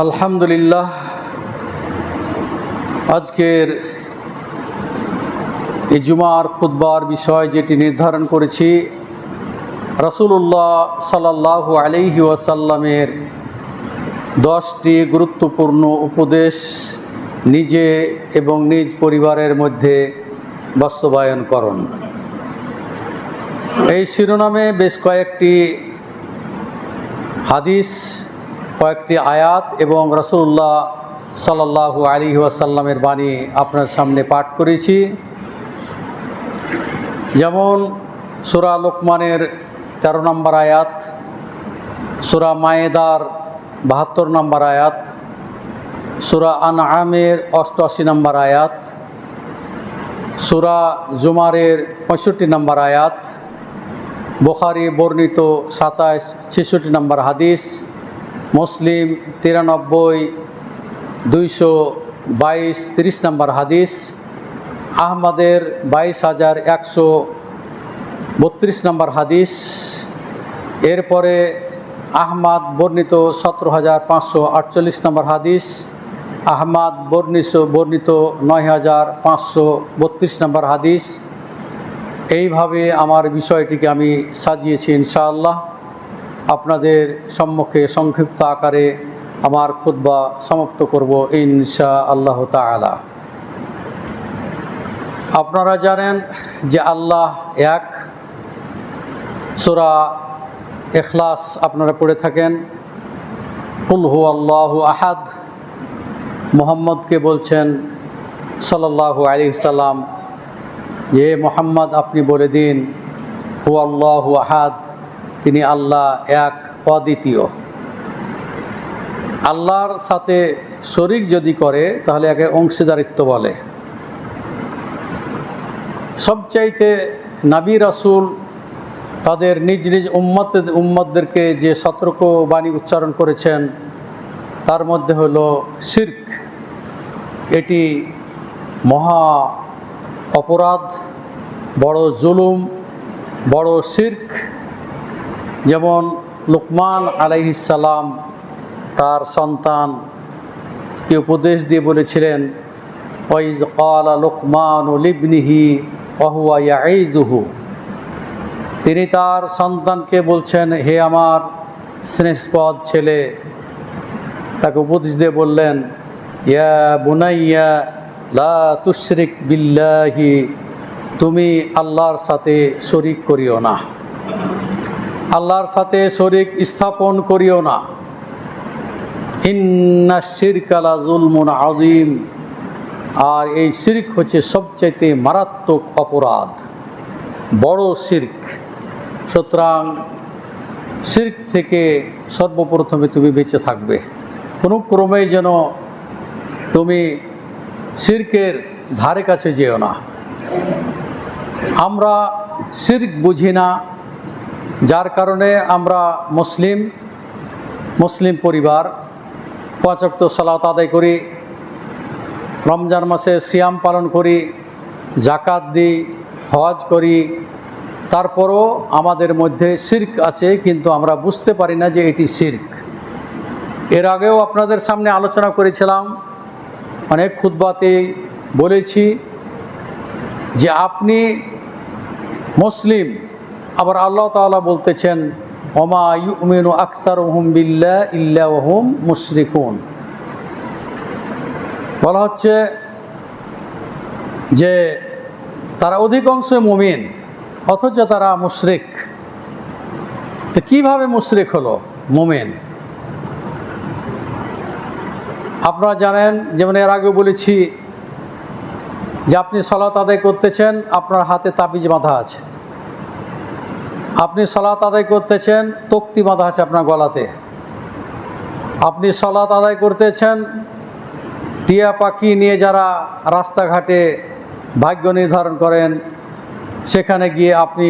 আলহামদুলিল্লাহ, আজকের এই জুমার খুদ্বার বিষয় যেটি নির্ধারণ করেছি রসুল্লাহ সাল্লাহু আলহি ওয়াসাল্লামের দশটি গুরুত্বপূর্ণ উপদেশ নিজে এবং নিজ পরিবারের মধ্যে বাস্তবায়ন করণ এই শিরোনামে বেশ কয়েকটি হাদিস কয়েকটি আয়াত এবং রসুল্লাহ সাল্লাহু আলী ওয়াসাল্লামের বাণী আপনার সামনে পাঠ করেছি। যেমন সুরা লোকমানের তেরো নম্বর আয়াত, সুরা মায়েদার বাহাত্তর নম্বর আয়াত, সুরা আন আমের অষ্টআশি নম্বর আয়াত, সুরা জুমারের পঁয়ষট্টি নম্বর আয়াত, বোখারি বর্ণিত সাতাশ ছেষট্টি নম্বর হাদিস মুসলিম তিরানব্বই, দুইশো বাইশ, তিরিশ নম্বর হাদিস, আহমদের বাইশ হাজার একশো বত্রিশ নম্বর হাদিস, এরপরে আহমাদ বর্ণিত সতেরো হাজার পাঁচশো আটচল্লিশ নম্বর হাদিস, আহমাদ বর্ণিত বর্ণিত নয় হাজার পাঁচশো বত্রিশ নম্বর হাদিস। এইভাবে আমার বিষয়টিকে আমি সাজিয়েছি ইনশাআল্লাহ। আপনাদের সম্মুখে সংক্ষিপ্ত আকারে আমার খুদ্া সমাপ্ত করব ইনশা আল্লাহ তালা আপনারা জানেন যে আল্লাহ এক। সুরা এখলাস আপনারা পড়ে থাকেন। কুলহু আল্লাহ আহাদ। মোহাম্মদকে বলছেন সাল্লাহু আলি সাল্লাম যে, মোহাম্মদ, আপনি বলে দিন হু আল্লাহ আহাদ। তিনি আল্লাহ এক অদ্বিতীয়। আল্লাহর সাথে শরিক যদি করে, তাহলে একে অংশীদারিত্ব বলে। সবচাইতে নাবি রাসুল তাদের নিজ নিজ উম্মত, উম্মতদেরকে যে সতর্ক বাণী উচ্চারণ করেছেন, তার মধ্যে হল শির্ক। এটি মহা অপরাধ, বড় জুলুম, বড় শির্ক যেমন লুকমান আলাইহিসাল্লাম তার সন্তানকে উপদেশ দিয়ে বলেছিলেন ওই কালা লোকমান লিবনিহি অহুয়া তিনি তার সন্তানকে বলছেন, হে আমার স্নেহস্পদ ছেলে। তাকে উপদেশ দিয়ে বললেন, ইয়া বুনাইয়া, লা তুশরিক বিল্লাহি, তুমি আল্লাহর সাথে শরিক করিও না। আল্লাহর সাথে শরিক স্থাপন করিও না। ইন্না শিরকালা জুলমুন আদিম আর এই শির্ক হচ্ছে সবচাইতে মারাত্মক অপরাধ। বড় শির্ক। সুতরাং শির্ক থেকে সর্বপ্রথমে তুমি বেঁচে থাকবে। কোনো ক্রমেই যেন তুমি শির্কের ধারে কাছে যেও না। আমরা শির্ক বুঝি না যার কারণে আমরা মুসলিম মুসলিম পরিবার পাঁচক্ত সালাত আদায় করি, রমজান মাসে সিয়াম পালন করি জাকাত দিই, হজ করি। তারপরও আমাদের মধ্যে শির্ক আছে, কিন্তু আমরা বুঝতে পারি না যে এটি শির্ক। এর আগেও আপনাদের সামনে আলোচনা করেছিলাম, অনেক খুদ্বাতে বলেছি যে আপনি মুসলিম আবার আল্লাহ তাআলা বলতেছেন, ওমা ইউমিনু আকসার হুম বিল্লা ইল্লা হুম মুশরিকুন। বলা হচ্ছে যে তারা অধিকাংশ মুমিন, অথচ তারা মুশরিক। তো কীভাবে মুশরিক হলো? মুমিন। আপনারা জানেন, যেমন এর আগে বলেছি যে আপনি সলাত আদায় করতেছেন, আপনার হাতে তাবিজ বাঁধা আছে। আপনি সলাত আদায় করতেছেন, তক্তি বাঁধা আছে আপনার গলাতে। আপনি সলাত আদায় করতেছেন, টিয়া পাখি নিয়ে যারা রাস্তাঘাটে ভাগ্য নির্ধারণ করেন, সেখানে গিয়ে আপনি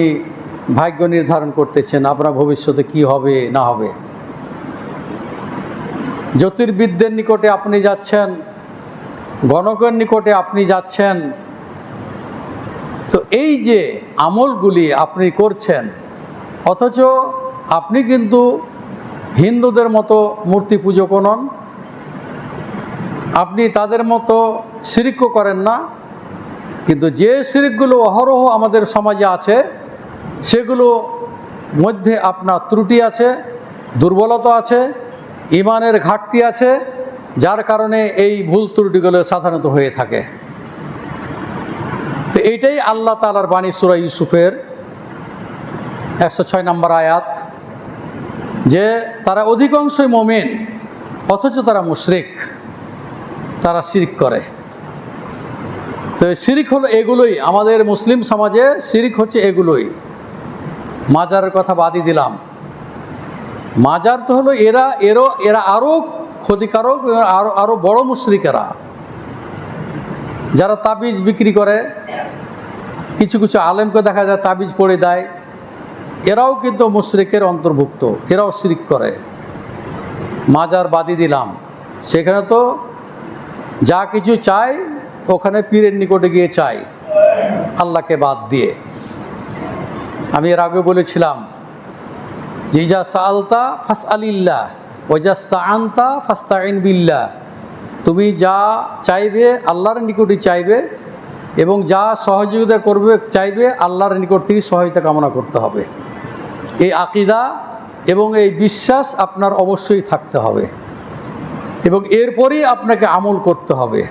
ভাগ্য নির্ধারণ করতেছেন, আপনার ভবিষ্যতে কি হবে, না হবে। জ্যোতির্বিদদের নিকটে আপনি যাচ্ছেন, গণকের নিকটে আপনি যাচ্ছেন। তো এই যে আমলগুলি আপনি করছেন অথচ আপনি কিন্তু হিন্দুদের মতো মূর্তি পুজো নন আপনি তাদের মতো শিরিকও করেন না। কিন্তু যে সিরিকগুলো অহরহ আমাদের সমাজে আছে, সেগুলো মধ্যে আপনার ত্রুটি আছে, দুর্বলতা আছে, ইমানের ঘাটতি আছে, যার কারণে এই ভুল ত্রুটিগুলো সাধারণত হয়ে থাকে। তো এইটাই আল্লাহ তালার বাণী সুরা ইউসুফের। একশো ছয় নম্বর আয়াত, যে তারা অধিকাংশই মোমেন, অথচ তারা মুশরিক, তারা শিরিক করে। তো শিরিক হলো এগুলোই। আমাদের মুসলিম সমাজে শিরিক হচ্ছে এগুলোই। মাজারের কথা বাদই দিলাম। মাজার তো হলো এরা, এরও, এরা আরও ক্ষতিকারক আরও আরও বড় মুশরিকেরা। যারা তাবিজ বিক্রি করে, কিছু কিছু আলেমকে দেখা যায় তাবিজ পড়ে দেয়। এরাও কিন্তু মুশরিকের অন্তর্ভুক্ত, এরাও শিরিক করে। মাজার বাদি দিলাম। সেখানে তো যা কিছু চাই, ওখানে পীরের নিকটে গিয়ে চাই, আল্লাহকে বাদ দিয়ে। আমি এর আগে বলেছিলাম, যে ইজা সালতা ফাস আলিল্লাহ ওজাস্তা আনতা ফাস্তা বিল্লাহ। তুমি যা চাইবে আল্লাহর নিকটই চাইবে এবং যা সহযোগিতা করবে, চাইবে আল্লাহর নিকট থেকে সহযোগিতা কামনা করতে হবে। এই আকিদা এবং এই বিশ্বাস আপনার অবশ্যই থাকতে হবে। এবং এরপরই আপনাকে আমল করতে হবে।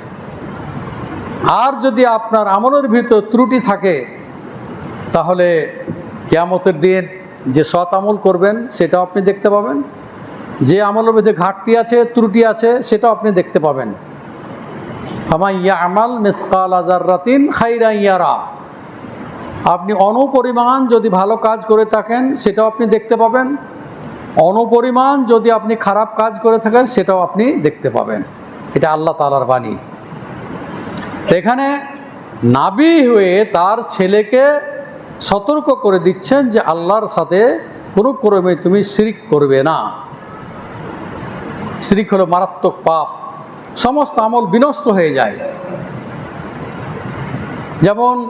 আর যদি আপনার আমলের ভিতর ত্রুটি থাকে, তাহলে কেয়ামতের দিন যে সৎ আমল করবেন, সেটাও আপনি দেখতে পাবেন। যে আমলের মধ্যে ঘাটতি আছে, ত্রুটি আছে, সেটাও আপনি দেখতে পাবেন। ফামা ইয়া আমাল মিসকাল আজার রাতিন খাইরা ইয়ারা। আপনি অনুপরিমাণ যদি ভালো কাজ করে থাকেন, সেটাও আপনি দেখতে পাবেন। অনুপরিমাণ যদি আপনি খারাপ কাজ করে থাকেন, সেটাও আপনি দেখতে পাবেন। এটা আল্লাহ তালার বাণী। এখানে নাবি হয়ে তার ছেলেকে সতর্ক করে দিচ্ছেন যে আল্লাহর সাথে কোনো ক্রমে তুমি শিরিক করবে না। শিরিক হলো মারাত্মক পাপ। সমস্ত আমল বিনষ্ট হয়ে যায়। যেমন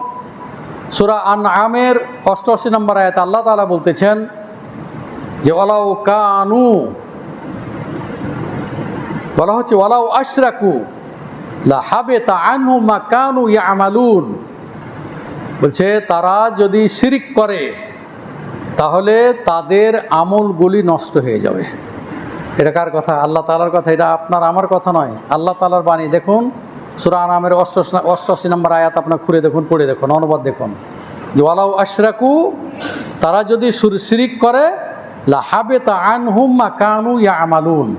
সুরা আন আমের অষ্টআশি নম্বর আয়াত আল্লাহ তালা বলতেছেন যে ওলাও কানু বলা হচ্ছে ওলাও আশরাকু লা হাবে তা আনহু মা কানু ইয়ামালুন বলছে, তারা যদি শিরিক করে, তাহলে তাদের আমলগুলি নষ্ট হয়ে যাবে। এটা কার কথা? আল্লাহ তালার কথা, এটা আপনার আমার কথা নয়। আল্লাহ তালার বাণী। দেখুন সুরা নামের অষ্টআশি নম্বর আয়াত আপনার খুঁড়ে দেখুন, পড়ে দেখুন, অনুবাদ দেখুন। যে ওয়ালাউ আশরাকু, তারা যদি শিরিক করে লা হাবে তা আন হুম্মা কানু ইয়া আমালুন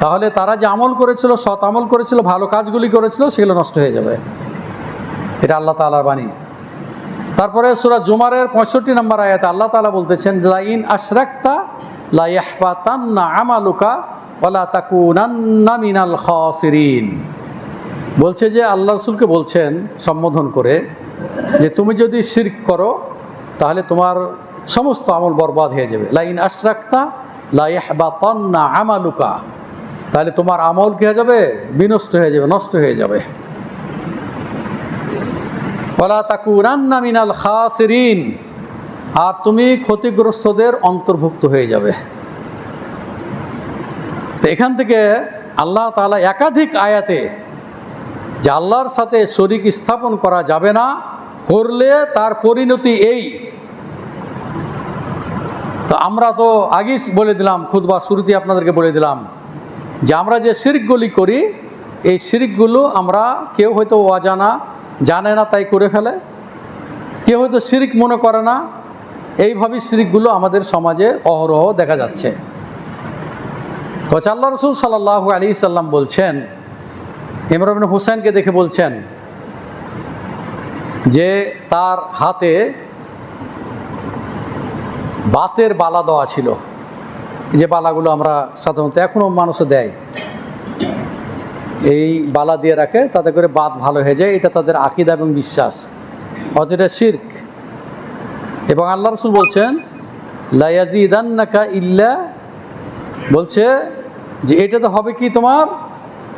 তাহলে তারা যে আমল করেছিল, সৎ আমল করেছিল, ভালো কাজগুলি করেছিল, সেগুলো নষ্ট হয়ে যাবে। এটা আল্লাহ তালার বাণী। তারপরে সুরা জুমারের পঁয়ষট্টি নম্বর আয়াতে আল্লাহ তালা বলতেছেন, লাইন আশরাক্তা লাইয়াহবাতান্না আমালুকা ওলা তাকুনান্না মিনাল খাসিরিন। বলছে যে আল্লাহ রসুলকে বলছেন সম্বোধন করে যে তুমি যদি শিরক করো, তাহলে তোমার সমস্ত আমল বরবাদ হয়ে যাবে। লাইন আশরাক্তা লাইয়াহবাতান্না আমালুকা। তাহলে তোমার আমল কী হয়ে যাবে? বিনষ্ট হয়ে যাবে, নষ্ট হয়ে যাবে। ওলা তাকুরান্না মিনাল খাসিরিন। আর তুমি ক্ষতিগ্রস্তদের অন্তর্ভুক্ত হয়ে যাবে। তো এখান থেকে আল্লাহ তালা একাধিক আয়াতে যে আল্লাহর সাথে শরিক স্থাপন করা যাবে না, করলে তার পরিণতি এই। তো আমরা তো আগেই বলে দিলাম খুদবা শুরুতে আপনাদেরকে বলে দিলাম যে আমরা যে শিরিকগুলি করি, এই শিরিকগুলো আমরা কেউ হয়তো অজানা জানে না, তাই করে ফেলে। কেউ হয়তো শিরিক মনে করে না এইভাবে শিরিকগুলো আমাদের সমাজে অহরহ দেখা যাচ্ছে। আল্লাহ রসুল সাল্লাহ আলী সাল্লাম বলছেন ইমরান হুসেনকে দেখে বলছেন যে তার হাতে বাতের বালা দেওয়া ছিল। যে বালাগুলো আমরা সাধারণত এখনও মানুষে দেয়। এই বালা দিয়ে রাখে, তাতে করে বাত ভালো হয়ে যায়, এটা তাদের আকিদা এবং বিশ্বাস। অজেটা শির্ক। এবং আল্লাহ রসুল বলছেন লায়াজিদান্নাকা ইল্লা, বলছে যে এটাতে হবে কি তোমার?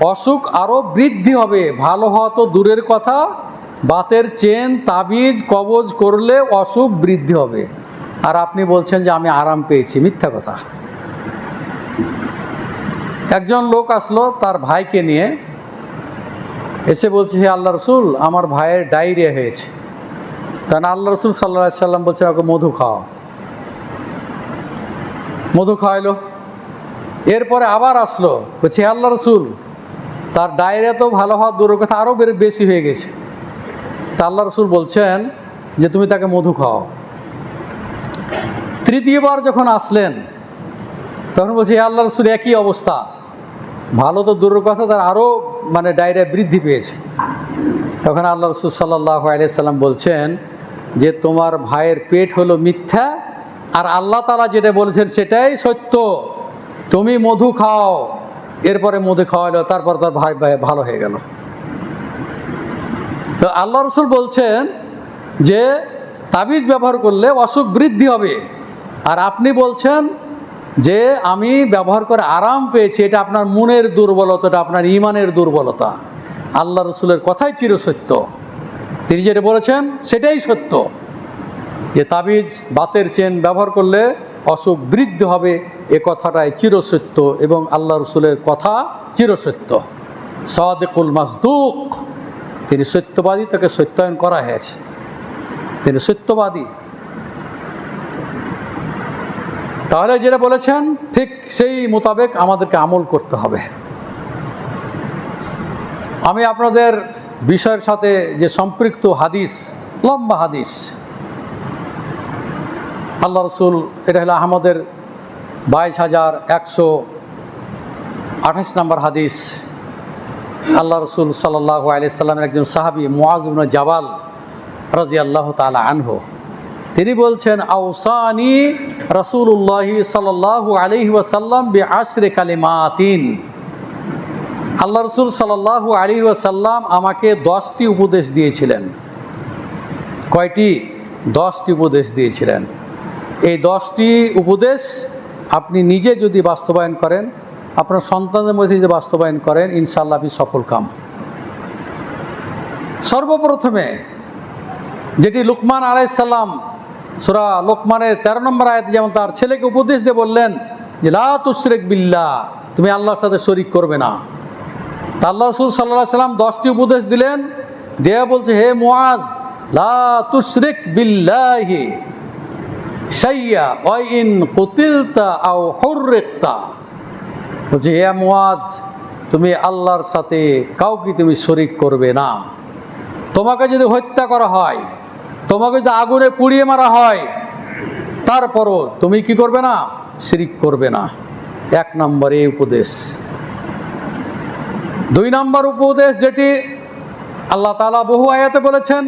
অসুখ আরও বৃদ্ধি হবে। ভালো হওয়া তো দূরের কথা। বাতের চেন, তাবিজ, কবজ করলে অসুখ বৃদ্ধি হবে। আর আপনি বলছেন যে আমি আরাম পেয়েছি। মিথ্যা কথা। একজন লোক আসলো তার ভাইকে নিয়ে। এসে বলছে, হে আল্লাহ রসুল, আমার ভাইয়ের ডায়রিয়া হয়েছে। তখন আল্লাহ রসুল সাল্লা সাল্লাম বলছে ওকে মধু খাওয়া মধু খাওয়াইলো। এরপরে আবার আসলো। বলছে, হে আল্লাহ রসুল তার ডায়রিয়া তো ভালো হওয়ার দূরের কথা আরও বেশি হয়ে গেছে। তা আল্লাহ রসুল বলছেন যে, তুমি তাকে মধু খাও তৃতীয়বার যখন আসলেন, তখন বলছি আল্লাহ রসুল, একই অবস্থা। ভালো তো দূরের কথা তার আরও মানে ডায়রিয়া বৃদ্ধি পেয়েছে। তখন আল্লাহ রসুল সাল্লাহ আলিয়াল্লাম বলছেন যে, তোমার ভাইয়ের পেট হলো মিথ্যা, আর আল্লাহ তালা যেটা বলেছেন সেটাই সত্য। তুমি মধু খাও। এরপরে মধু খাওয়ালো, তারপর তার ভাই ভাই ভালো হয়ে গেল। তো আল্লাহ রসুল বলছেন যে, তাবিজ ব্যবহার করলে অসুখ বৃদ্ধি হবে। আর আপনি বলছেন যে, আমি ব্যবহার করে আরাম পেয়েছি, এটা আপনার মনের দুর্বলতা এটা আপনার ইমানের দুর্বলতা। আল্লাহ রসুলের কথাই চিরসত্য। তিনি যেটা বলেছেন, সেটাই সত্য। যে তাবিজ বাতের চেন ব্যবহার করলে অসুখ বৃদ্ধি হবে। এ কথাটাই চিরসত্য এবং আল্লাহ রসুলের কথা চিরসত্য। সাদেকুল মাসদুক, তিনি সত্যবাদী তাকে সত্যায়ন করা হয়েছে। তিনি সত্যবাদী। তাহলে যেটা বলেছেন, ঠিক সেই মোতাবেক আমাদেরকে আমল করতে হবে। আমি আপনাদের বিষয়ের সাথে যে সম্পৃক্ত হাদিস, লম্বা হাদিস, আল্লাহ রসুল, এটা হলো আহমদের বাইশ হাজার একশো আঠাশ নম্বর হাদিস। আল্লাহ রসুল সাল্লাহ আলিয়াল্লামের একজন সাহাবি মোয়াজুবন জাবাল রাজি আল্লাহ তালা আনহো, তিনি বলছেন আউসানি রসুল্লাহি সাল্লাহু আলহি ওয়াসাল্লাম বি আশরে কালিমাতিন। আল্লাহ রসুল সাল্লাহু আলী ওয়াসাল্লাম আমাকে দশটি উপদেশ দিয়েছিলেন। কয়টি? দশটি উপদেশ দিয়েছিলেন। এই দশটি উপদেশ আপনি নিজে যদি বাস্তবায়ন করেন, আপনার সন্তানের মধ্যে যদি বাস্তবায়ন করেন ইনশাল্লাহ আপনি সফল কাম। সর্বপ্রথমে যেটি লুকমান আলাইসাল্লাম সুরা লোকমানের তেরো নম্বর আয়াতে যেমন তার ছেলেকে উপদেশ দিয়ে বললেন যে, লা বিল্লা তুমি আল্লাহর সাথে শরিক করবে না। তা আল্লাহ রসুল সাল্লাহ সাল্লাম দশটি উপদেশ দিলেন। দেয়া বলছে, হে মুআজ, লা তুশরিক বিল্লাহি। সাইয়া ইন কুতিলতা আও হুররিকতা। বলছে মুআজ, তুমি আল্লাহর সাথে কাউকে তুমি শরিক করবে না। তোমাকে যদি হত্যা করা হয়, তোমাকে যদি আগুনে পুড়িয়ে মারা হয়, তারপরও তুমি কি করবে না? শিরিক করবে না। এক নম্বর এই উপদেশ। দুই নম্বর উপদেশ যেটি আল্লাহ তালা বহু আয়াতে বলেছেন,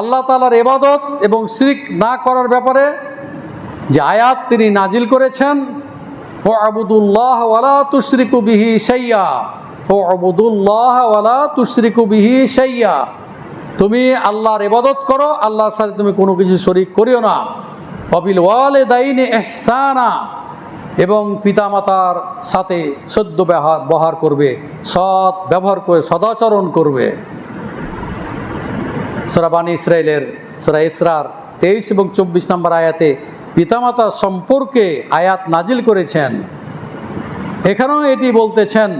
আল্লাহ তালার এবাদত এবং শিরিক না করার ব্যাপারে যে আয়াত তিনি নাজিল করেছেন ও আবুদুল্লাহ ওয়ালা তুশরিকু সাইয়া ও আবুদুল্লাহ ওয়ালা তুশরিকু সাইয়া তুমি আল্লাহর ইবাদত করো, আল্লাহর সাথে তুমি কোনো কিছু শরিক করিও না। অবিল ওয়ালে দাইনে এহসানা এবং পিতামাতার সাথে সদ্য ব্যবহার ব্যবহার করবে, সৎ ব্যবহার করে সদাচরণ করবে। সরাবানী ইসরায়েলের সরা ইসরার তেইশ এবং চব্বিশ নম্বর আয়াতে পিতামাতা সম্পর্কে আয়াত নাজিল করেছেন। এখানেও এটি বলতেছেন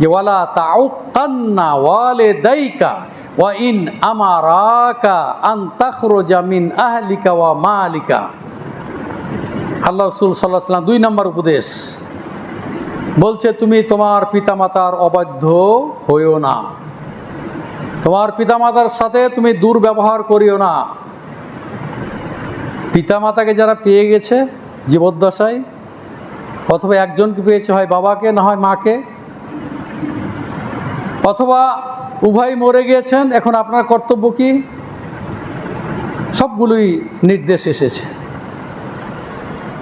যে, ওয়ালা তাও তাউকান্না ওয়ালে দাইকা ওয়া ইন আমারাকা আন তাখরুজা মিন আহলিকা ওয়া মালিকা। আল্লাহ রসুল সাল্লাহ সাল্লাম দুই নম্বর উপদেশ বলছে, তুমি তোমার পিতামাতার অবাধ্য হইও না। তোমার পিতামাতার সাথে তুমি দুর্ব্যবহার করিও না। পিতামাতাকে যারা পেয়ে গেছে জীবদ্দশায়, অথবা একজনকে পেয়েছে হয় বাবাকে, না হয় মাকে, অথবা উভয় মরে গিয়েছেন, এখন আপনার কর্তব্য কি? সবগুলোই নির্দেশ এসেছে।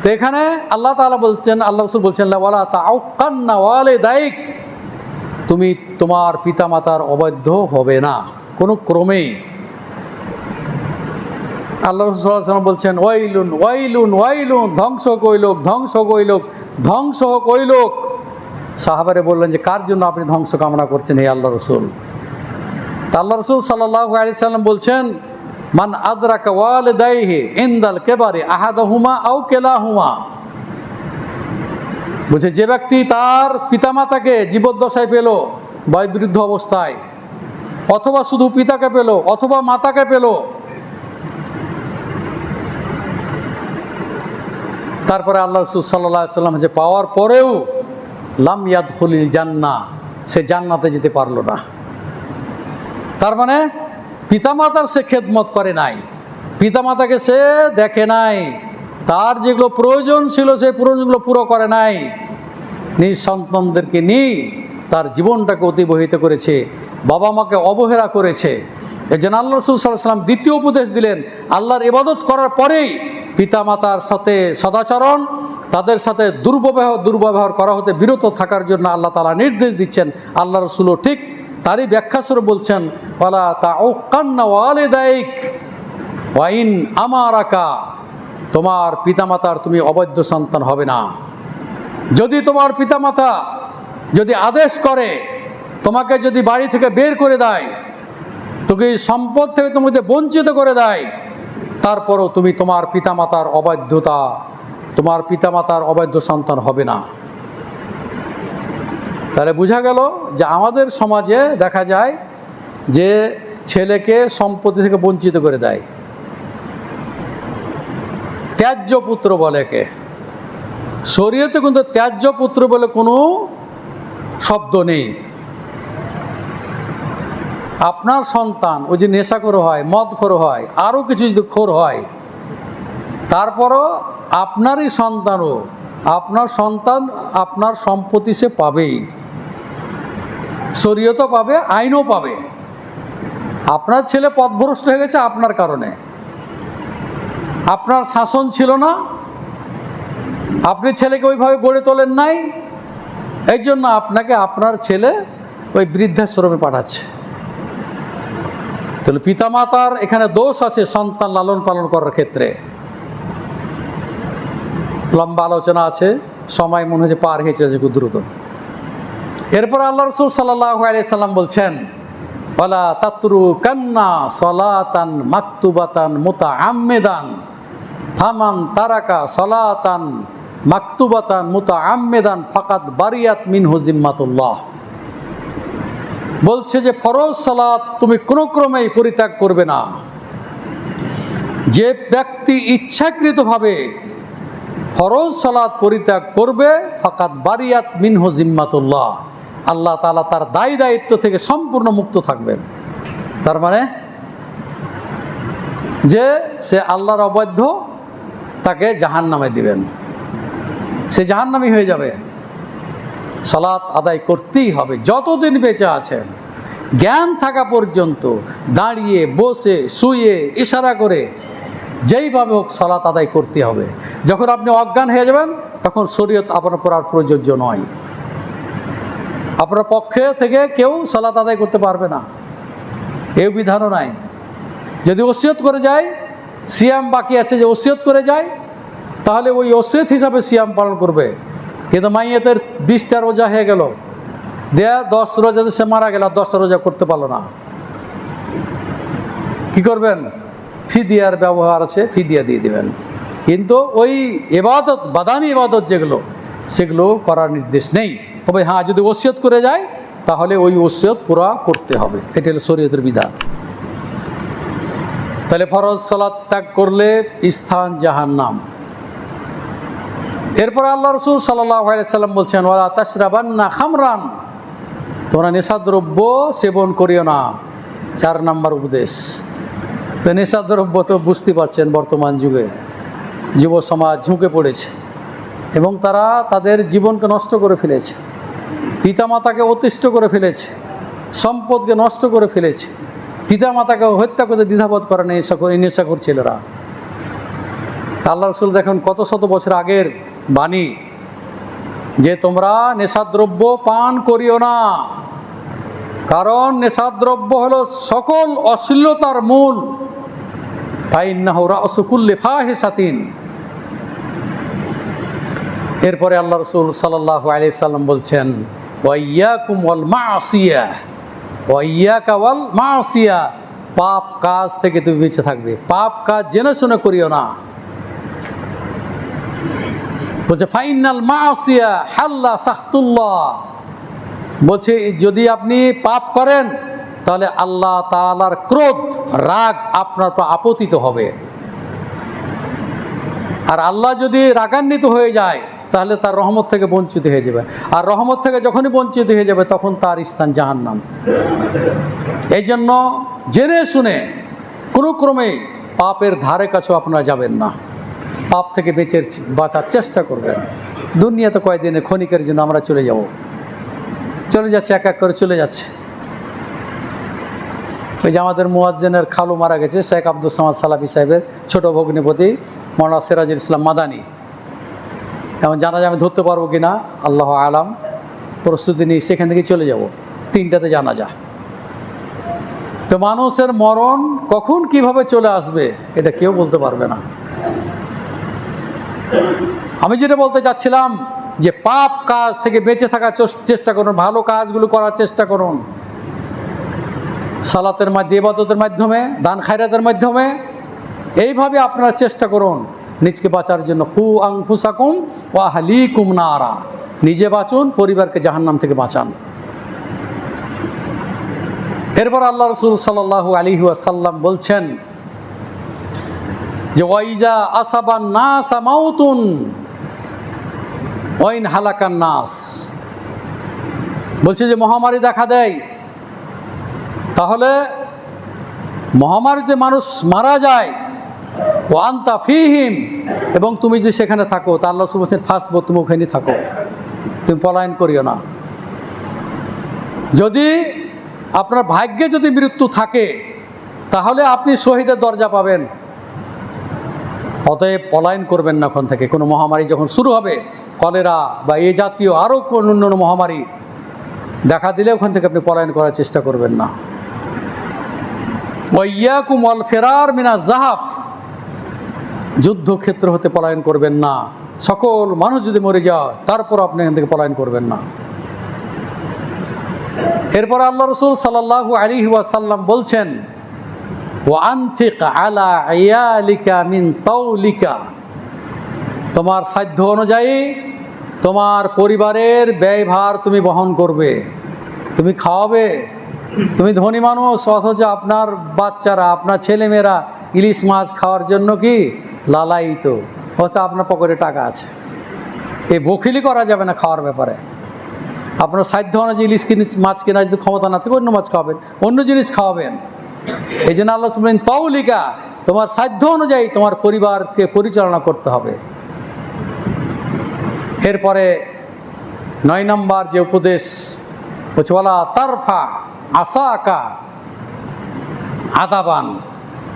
তো এখানে আল্লাহ তালা বলছেন, আল্লাহ রসুল বলছেন দায়িক তুমি তোমার পিতামাতার অবাধ্য হবে না। কোনো ক্রমেই আল্লাহ রসুল্লাহাম বলছেন, ওয়াইলুন ওয়াইলুন ওয়াইলুন, ধ্বংস কইলোক ধ্বংস কইলোক ধ্বংস কইলোক। সাহাবারে বললেন যে, কার জন্য আপনি ধ্বংস কামনা করছেন এই আল্লাহ রসুল? আল্লাহ রসুল সাল্লাহ আলি সাল্লাম বলছেন, মান আদরাকা ওয়াল দাইহে ইন্দাল কেবারে আহাদা হুমা আউ কেলা হুমা বলছে, যে ব্যক্তি তার পিতামাতাকে জীবদ্দশায় পেল বয়বৃদ্ধ অবস্থায়, অথবা শুধু পিতাকে পেল, অথবা মাতাকে পেল তারপরে আল্লাহ রসুল সাল্লাহ সাল্লাম যে পাওয়ার পরেও লাম ইয়াদ হলিল জান্না সে জান্নাতে যেতে পারল না। তার মানে পিতামাতার সে খেদমত করে নাই। পিতামাতাকে সে দেখে নাই। তার যেগুলো প্রয়োজন ছিল সেই প্রয়োজনগুলো পুরো করে নাই। নিজ সন্তানদেরকে নিয়ে তার জীবনটাকে অতিবাহিত করেছে বাবা মাকে অবহেলা করেছে। এই জন্য আল্লাহ রসুল সাল্লাহ সাল্লাম দ্বিতীয় উপদেশ দিলেন, আল্লাহর ইবাদত করার পরেই পিতামাতার সাথে সদাচরণ, তাদের সাথে দুর্ব্যবহার দুর্ব্যবহার করা হতে বিরত থাকার জন্য আল্লাহ তালা নির্দেশ দিচ্ছেন। আল্লাহ রসুলও ঠিক তারই ব্যাখ্যাস্বরূপ বলছেন, ওয়ালা তা ও কান্না ওয়ালে দায়িক ওয়াইন আমার আকা তোমার পিতামাতার তুমি অবৈধ সন্তান হবে না। যদি তোমার পিতামাতা যদি আদেশ করে, তোমাকে যদি বাড়ি থেকে বের করে দেয়, তোকে সম্পদ থেকে তোমাকে বঞ্চিত করে দেয় তারপরও তুমি তোমার পিতামাতার অবাধ্যতা, তোমার পিতামাতার অবাধ্য সন্তান হবে না। তাহলে বোঝা গেল যে আমাদের সমাজে দেখা যায় যে ছেলেকে সম্পত্তি থেকে বঞ্চিত করে দেয়। ত্যায্য পুত্র বলে কে শরীয়তে কিন্তু ত্যায্য পুত্র বলে কোনো শব্দ নেই। আপনার সন্তান, ওই যে নেশাখোর হয় মদ খোর হয় আরও কিছু যদি খোর হয়, তারপরও আপনারই সন্তানও, আপনার সন্তান আপনার সম্পত্তি সে পাবেই। শরীয়তও পাবে, আইনও পাবে। আপনার ছেলে পথভ্রষ্ট হয়ে গেছে আপনার কারণে। আপনার শাসন ছিল না। আপনি ছেলেকে ওইভাবে গড়ে তোলেন নাই। এই জন্য আপনাকে আপনার ছেলে ওই বৃদ্ধাশ্রমে পাঠাচ্ছে। তাহলে পিতামাতার এখানে দোষ আছে সন্তান লালন পালন করার ক্ষেত্রে। লম্বা আলোচনা আছে, সময় মনে হচ্ছে পার হয়েছে যে দ্রুত। এরপর আল্লাহ রসুল সাল্লাহ সাল্লাম বলছেন, বলা তাত্রু কান্না সলাতান মাকতুবাতান মোতা আম্মেদান ফামান তারাকা সলাতান মাকতুবাতান মোতা আম্মেদান ফাকাত বারিয়াত মিনহু জিম্মাতুল্লাহ। বলছে যে, ফরজ সালাত তুমি কোনো ক্রমেই পরিত্যাগ করবে না। যে ব্যক্তি ইচ্ছাকৃতভাবে ফরজ সালাত পরিত্যাগ করবে ফাকাত বারিয়াত মিনহ জিম্মাতুল্লাহ। আল্লাহ তালা তার দায়ী দায়িত্ব থেকে সম্পূর্ণ মুক্ত থাকবেন। তার মানে যে, সে আল্লাহর অবৈধ, তাকে জাহান নামে দিবেন। সে জাহান্নামি হয়ে যাবে। সালাত আদায় করতেই হবে। যতদিন বেঁচে আছেন, জ্ঞান থাকা পর্যন্ত দাঁড়িয়ে, বসে, শুয়ে, ইশারা করে যেইভাবে হোক সালাত আদায় করতে হবে। যখন আপনি অজ্ঞান হয়ে যাবেন, তখন শরীয়ত আপনার উপর আর প্রযোজ্য নয়। আপনার পক্ষে থেকে কেউ সালাত আদায় করতে পারবে না। এই বিধানও নাই। যদি ওসিয়ত করে যায়, সিয়াম বাকি আছে যে ওসিয়ত করে যায়, তাহলে ওই ওসিয়ত হিসাবে সিয়াম পালন করবে। কিন্তু মাইয়েতের বিশটা রোজা হয়ে গেল। দেয়া দশ রোজাতে সে মারা গেল, আর দশটা রোজা করতে পারল না। কি করবেন? ফিদিয়ার ব্যবহার আছে, ফিদিয়া দিয়ে দিবেন। কিন্তু ওই এবাদত বাদানি এবাদত যেগুলো, সেগুলো করার নির্দেশ নেই। তবে হ্যাঁ যদি ওসিয়ত করে যায়, তাহলে ওই ওসিয়ত পুরা করতে হবে। এটা হলো শরীয়তের বিধান। তাহলে ফরজ সালাত ত্যাগ করলে স্থান জাহান্নাম। এরপর আল্লাহ রসুল সাল্লাম বলছেন ওরা তাসরাবান্না খামরান। তোমরা নেশাদ্রব্য সেবন করিও না। চার নাম্বার উপদেশ। তো নেশাদ্রব্য তো বুঝতে পারছেন বর্তমান যুগে। যুব সমাজ ঝুঁকে পড়েছে এবং তারা তাদের জীবনকে নষ্ট করে ফেলেছে। পিতামাতাকে অতিষ্ঠ করে ফেলেছে। সম্পদকে নষ্ট করে ফেলেছে। পিতামাতাকে হত্যা করতে দ্বিধাবোধ করে নেশা করে নেশাখোর ছেলেরা। আল্লাহ রসুল দেখুন কত শত বছর আগের বাণী যে তোমরা নেশাদ্রব্য পান করিও না। কারণ নেশাদ্রব্য হলো সকল অশ্লীলতার মূল। তাই না ওরা অসুকুল্লে ফাহে সাতিন এরপরে আল্লাহ রসুল সাল্লাহ আলি সাল্লাম বলছেন ওয়াইয়া কুমল মা আসিয়া ওয়াইয়া কাওয়াল মা আসিয়া পাপ কাজ থেকে তুমি বেঁচে থাকবে। পাপ কাজ জেনে শুনে করিও না। বলছে, ফাইনাল মাসিয়া হাল্লা সাখতুল্লাহ। বলছে, যদি আপনি পাপ করেন, তাহলে আল্লাহ তাআলার ক্রোধ, রাগ আপনার উপর আপতিত হবে। আর আল্লাহ যদি রাগান্বিত হয়ে যায়, তাহলে তার রহমত থেকে বঞ্চিত হয়ে যাবে। আর রহমত থেকে যখনই বঞ্চিত হয়ে যাবে, তখন তার স্থান জাহান্নাম। এই জন্য জেনে শুনে কোনো ক্রমে পাপের ধারে কাছেও আপনারা যাবেন না। পাপ থেকে বেঁচে বাঁচার চেষ্টা করবেন। দুনিয়াতে কয়েকদিনে ক্ষণিকের জন্য আমরা চলে যাব। চলে যাচ্ছে, এক এক করে চলে যাচ্ছে। ওই যে আমাদের মুয়াজ্জেনের খালু মারা গেছে, শেখ আব্দুল সামাদ সালাফি সাহেবের ছোট ভগ্নিপতি মৌলানা সিরাজুল ইসলাম মাদানি। এমন জানা যায় আমি ধরতে পারব কি না, আল্লাহ আলাম। প্রস্তুতি নিয়ে সেখান থেকে চলে যাব। তিনটাতে জানা যা তো মানুষের মরণ কখন কীভাবে চলে আসবে, এটা কেউ বলতে পারবে না। আমি যেটা বলতে চাচ্ছিলাম যে পাপ কাজ থেকে বেঁচে থাকার চেষ্টা করুন, ভালো কাজগুলো করার চেষ্টা করুন। সালাতের মাধ্যমে ইবাদতের মাধ্যমে, দান খায়রাতের মাধ্যমে এইভাবে আপনারা চেষ্টা করুন নিজকে বাঁচার জন্য। কু আং ফুসাকুম ওয়া হালিকুম নারা। নিজে বাঁচুন, পরিবারকে জাহান্নাম থেকে বাঁচান। এরপর আল্লাহ রসুল সাল্লাল্লাহু আলাইহি ওয়াসাল্লাম বলছেন যে ওয়াইজা আসাবান নাস মাউতুন, ওয়াইন হালাকান নাস। বলছে যে মহামারী দেখা দেয়। তাহলে মহামারীতে মানুষ মারা যায়। ও আন্তা ফিহিম, এবং তুমি যে সেখানে থাকো, তা আল্লাহ বলছেন ফাঁসবো, তুমি ওখানে থাকো। তুমি পলায়ন করিও না। যদি আপনার ভাগ্যে যদি মৃত্যু থাকে, তাহলে আপনি শহীদের দরজা পাবেন। অতএব পলায়ন করবেন না ওখান থেকে। কোনো মহামারী যখন শুরু হবে, কলেরা বা এ জাতীয় আরও কোনো অন্য মহামারী দেখা দিলে ওখান থেকে আপনি পলায়ন করার চেষ্টা করবেন না। ওয়াইয়াকুম অল ফেরার মিনা জাহাফ। যুদ্ধক্ষেত্র হতে পলায়ন করবেন না। সকল মানুষ যদি মরে যায়, তারপর আপনি এখান থেকে পলায়ন করবেন না। এরপর আল্লাহ রসুল সাল্লাল্লাহু আলী ওয়াসাল্লাম বলছেন ও আনফিক আলা ইয়ালিকা মিন তৌলিকা তোমার সাধ্য অনুযায়ী তোমার পরিবারের ব্যয়ভার তুমি বহন করবে, তুমি খাওয়াবে, তুমি ধনী মানুষ, অথচ আপনার বাচ্চারা, আপনার ছেলেমেয়েরা ইলিশ মাছ খাওয়ার জন্য কি? লালায়িত হচ্ছে আপনার পকেটে টাকা আছে। এই বখিলি করা যাবে না খাওয়ার ব্যাপারে। আপনার সাধ্য অনুযায়ী ইলিশ কিনিস, মাছ কেনার যদি ক্ষমতা না থাকে, অন্য মাছ খাওয়াবেন, অন্য জিনিস খাওয়াবেন। এই জন্য আল্লাহ বলেন, তৌলিকা, তোমার সাধ্য অনুযায়ী তোমার পরিবারকে পরিচালনা করতে হবে। এরপরে নয় নম্বর যে উপদেশ বলছে বলা তারফা আশা আকা আদাবান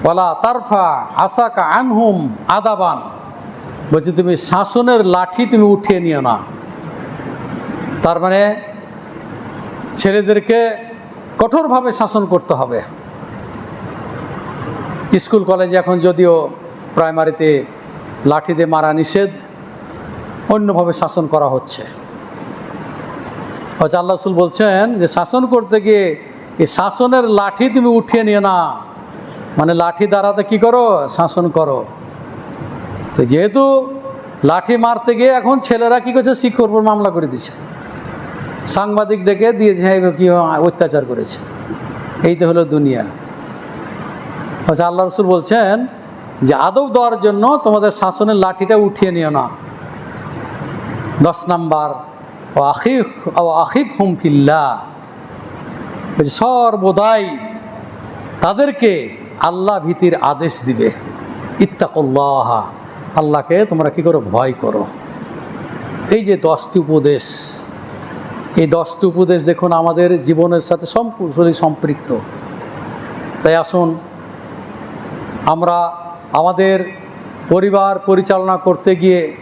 বলা তারফা আশাকা আনহুম আদাবান। বলছে, তুমি শাসনের লাঠি তুমি উঠিয়ে নিও না। তার মানে ছেলেদেরকে কঠোরভাবে শাসন করতে হবে। স্কুল, কলেজে এখন যদিও প্রাইমারিতে লাঠিতে মারা নিষেধ, অন্যভাবে শাসন করা হচ্ছে। হচ্ছে আল্লাহ রসুল বলছেন যে শাসন করতে গিয়ে এই শাসনের লাঠি তুমি উঠিয়ে নিও না। মানে লাঠি দ্বারাতে কি করো? শাসন করো। তো যেহেতু লাঠি মারতে গিয়ে এখন ছেলেরা কি করছে? শিক্ষক উপর মামলা করে দিছে সাংবাদিক ডেকে দিয়েছে হ্যাঁ কি অত্যাচার করেছে। এই তো হলো দুনিয়া। আচ্ছা আল্লাহ রসুল বলছেন যে আদব দেওয়ার জন্য তোমাদের শাসনের লাঠিটা উঠিয়ে নিও না। দশ নাম্বার ও আখিফ ও আখিফ হুম ফিল্লা সর্বদাই তাদেরকে আল্লাহ ভীতির আদেশ দিবে। ইত্তাকুল্লাহ, আল্লাহকে তোমরা কি করো? ভয় করো। এই যে দশটি উপদেশ, এই দশটি উপদেশ দেখুন আমাদের জীবনের সাথে সম্পূর্ণ সম্পৃক্ত। তাই আসুন আমরা আমাদের পরিবার পরিচালনা করতে গিয়ে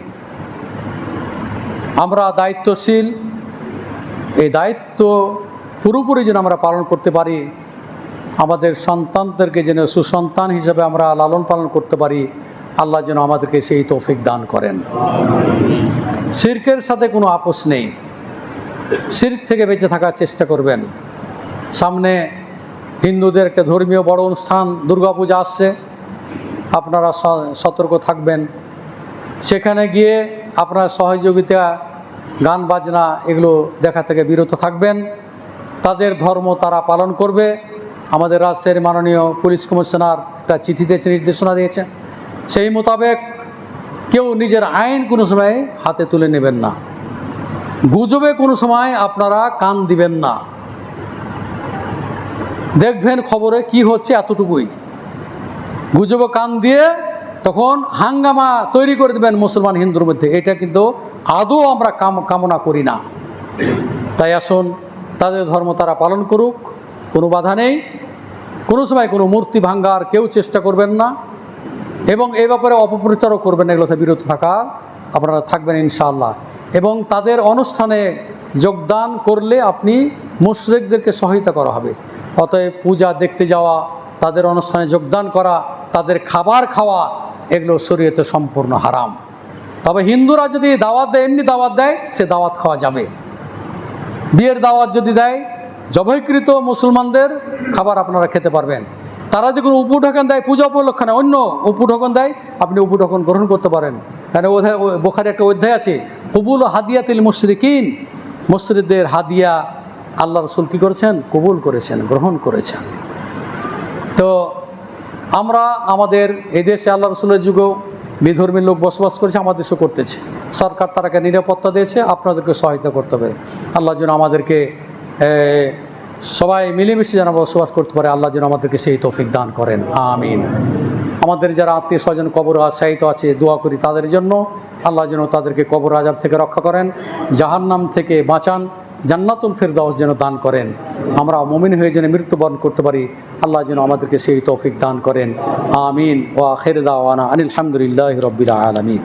আমরা দায়িত্বশীল। এই দায়িত্ব পুরোপুরি যেন আমরা পালন করতে পারি, আমাদের সন্তানদেরকে যেন সুসন্তান হিসেবে আমরা লালন পালন করতে পারি, আল্লাহ যেন আমাদেরকে সেই তৌফিক দান করেন। শির্কের সাথে কোনো আপোষ নেই। শির্ক থেকে বেঁচে থাকার চেষ্টা করবেন। সামনে হিন্দুদের একটা ধর্মীয় বড় অনুষ্ঠান, দুর্গাপূজা আসছে। আপনারা সতর্ক থাকবেন। সেখানে গিয়ে আপনার সহযোগিতা, গান, বাজনা এগুলো দেখা থেকে বিরত থাকবেন। তাদের ধর্ম তারা পালন করবে। আমাদের রাজ্যের মাননীয় পুলিশ কমিশনার একটা চিঠি দিয়েছে নির্দেশনা দিয়েছেন। সেই মোতাবেক কেউ নিজের আইন কোনো সময় হাতে তুলে নেবেন না। গুজবে কোনো সময় আপনারা কান দিবেন না। দেখবেন খবরে কি হচ্ছে এতটুকুই। গুজবে কান দিয়ে তখন হাঙ্গামা তৈরি করে দেবেন মুসলমান হিন্দুর মধ্যে। এটা কিন্তু আদৌ আমরা কাম, কামনা করি না। তাই আসুন, তাদের ধর্ম তারা পালন করুক, কোনো বাধা নেই। কোনো সময় কোনো মূর্তি ভাঙ্গার কেউ চেষ্টা করবেন না। এবং এ ব্যাপারে অপপ্রচারও করবেন না, এগুলো থেকে বিরত থাকার। আপনারা থাকবেন ইনশাআল্লাহ। এবং তাদের অনুষ্ঠানে যোগদান করলে আপনি মুশরিকদেরকে সহায়তা করা হবে। অতএব পূজা, দেখতে যাওয়া তাদের অনুষ্ঠানে যোগদান করা, তাদের খাবার খাওয়া, এগুলো শরীয়তে সম্পূর্ণ হারাম। তবে হিন্দুরা যদি দাওয়াত দেয়, এমনি দাওয়াত দেয়, সে দাওয়াত খাওয়া যাবে। বিয়ের দাওয়াত যদি দেয় জবৈকৃত মুসলমানদের খাবার আপনারা খেতে পারবেন। তারা যদি কোনো উপঢকন দেয়, পূজা উপলক্ষে না, অন্য উপঢকন দেয়, আপনি উপঢকন গ্রহণ করতে পারেন। কেন ওধায় বোখারে একটা অধ্যায় আছে কবুল হাদিয়াতিল মুশরিকিন। মুশরিকদের হাদিয়া আল্লাহ রসুল কী করেছেন? কবুল করেছেন, গ্রহণ করেছেন। আমরা আমাদের এদেশে আল্লাহ রসুলের যুগেও বিধর্মী লোক বসবাস করেছে, আমাদের দেশও করতেছে। সরকার তারাকে নিরাপত্তা দিয়েছে, আপনাদেরকে সহায়তা করতে হবে। আল্লাহ যেন আমাদেরকে সবাই মিলেমিশে যেন বসবাস করতে পারে, আল্লাহ যেন আমাদেরকে সেই তৌফিক দান করেন। আমিন। আমাদের যারা আত্মীয় স্বজন কবর আশায়িত আছে, দোয়া করি তাদের জন্য। আল্লাহ যেন তাদেরকে কবর আজাব থেকে রক্ষা করেন, জাহান্নাম থেকে বাঁচান। জান্নাতুল ফেরদাউস যেন দান করেন। আমরা মমিন হয়ে যেন মৃত্যুবরণ করতে পারি, আল্লাহ যেন আমাদেরকে সেই তৌফিক দান করেন। আমিন। ওয়া খেরদাওয়ানা আনিল হামদুলিল্লাহ রব্বিল আলমিন।